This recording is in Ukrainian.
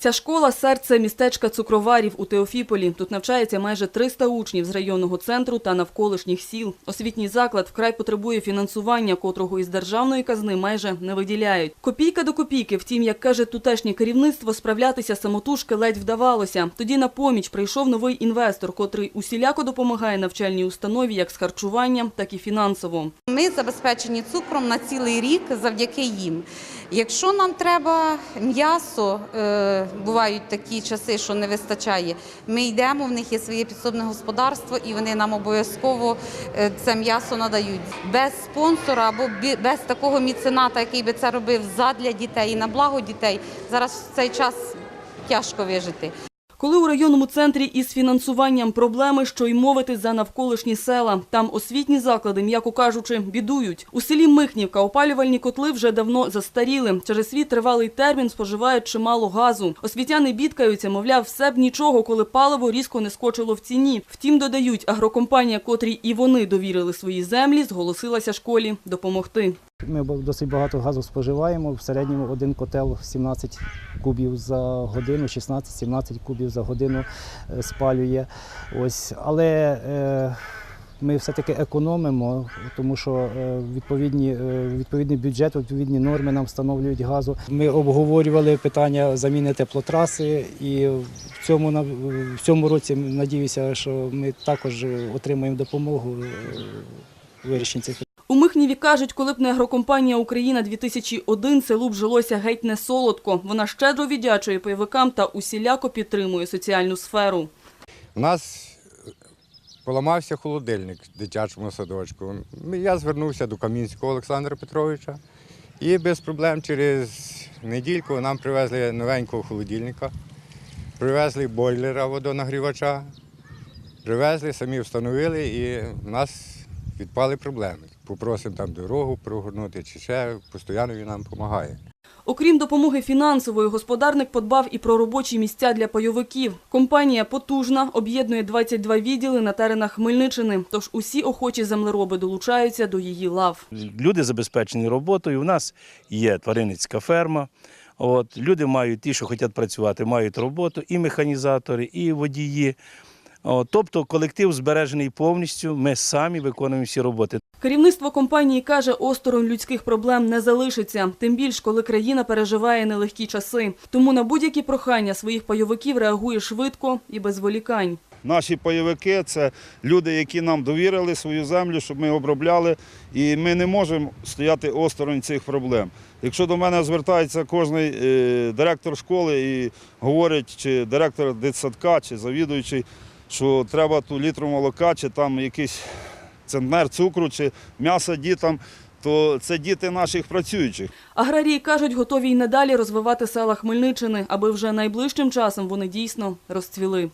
Ця школа – серце містечка цукроварів у Теофіполі. Тут навчається майже 300 учнів з районного центру та навколишніх сіл. Освітній заклад вкрай потребує фінансування, котрого із державної казни майже не виділяють. Копійка до копійки, втім, як каже тутешнє керівництво, справлятися самотужки ледь вдавалося. Тоді на поміч прийшов новий інвестор, котрий усіляко допомагає навчальній установі як з харчуванням, так і фінансово. Ми забезпечені цукром на цілий рік завдяки їм. Якщо нам треба м'ясо, е, бувають такі часи, що не вистачає. Ми йдемо, в них є своє підсобне господарство, і вони нам обов'язково е, це м'ясо надають. Без спонсора або без такого міцената, який би це робив задля дітей і на благо дітей, зараз в цей час тяжко вижити. Коли у районному центрі із фінансуванням проблеми, що й мовити за навколишні села. Там освітні заклади, м'яко кажучи, бідують. У селі Михнівка опалювальні котли вже давно застаріли. Через свій тривалий термін споживають чимало газу. Освітяни бідкаються, мовляв, все б нічого, коли паливо різко не скочило в ціні. Втім, додають, агрокомпанія, котрій і вони довірили свої землі, зголосилася школі допомогти. Ми досить багато газу споживаємо. В середньому один котел 17 кубів за годину, 16-17 кубів за годину е, спалює. Ось, але е, ми все-таки економимо, тому що е, відповідні, відповідний бюджет, відповідні норми нам встановлюють газу. Ми обговорювали питання заміни теплотраси, і в цьому, в цьому році надіюся, що ми також отримаємо допомогу цих У кажуть, коли б не агрокомпанія Україна 2001, селу б жилося геть не солодко. Вона щедро віддячує пайовикам та усіляко підтримує соціальну сферу. У нас поламався холодильник в дитячому садочку. Я звернувся до Камінського Олександра Петровича і без проблем через недільку нам привезли новенького холодильника, привезли бойлера водонагрівача, привезли, самі встановили і в нас відпали проблеми. Попросимо там дорогу прогорнути чи ще постійно він нам допомагає. Окрім допомоги фінансової, господарник подбав і про робочі місця для пайовиків. Компанія потужна, об'єднує 22 відділи на теренах Хмельниччини, тож усі охочі землероби долучаються до її лав. Люди забезпечені роботою. У нас є тваринницька ферма. От, люди мають ті, що хочуть працювати, мають роботу, і механізатори, і водії. Тобто колектив збережений повністю. Ми самі виконуємо всі роботи. Керівництво компанії каже, осторонь людських проблем не залишиться, тим більш, коли країна переживає нелегкі часи. Тому на будь-які прохання своїх пайовиків реагує швидко і без волікань. Наші пайовики це люди, які нам довірили свою землю, щоб ми обробляли, і ми не можемо стояти осторонь цих проблем. Якщо до мене звертається кожен директор школи і говорить, чи директор дитсадка, чи завідуючий, що треба ту літру молока, чи там якийсь центнер цукру, чи м'ясо дітям, то це діти наших працюючих. Аграрії кажуть, готові й надалі розвивати села Хмельниччини, аби вже найближчим часом вони дійсно розцвіли.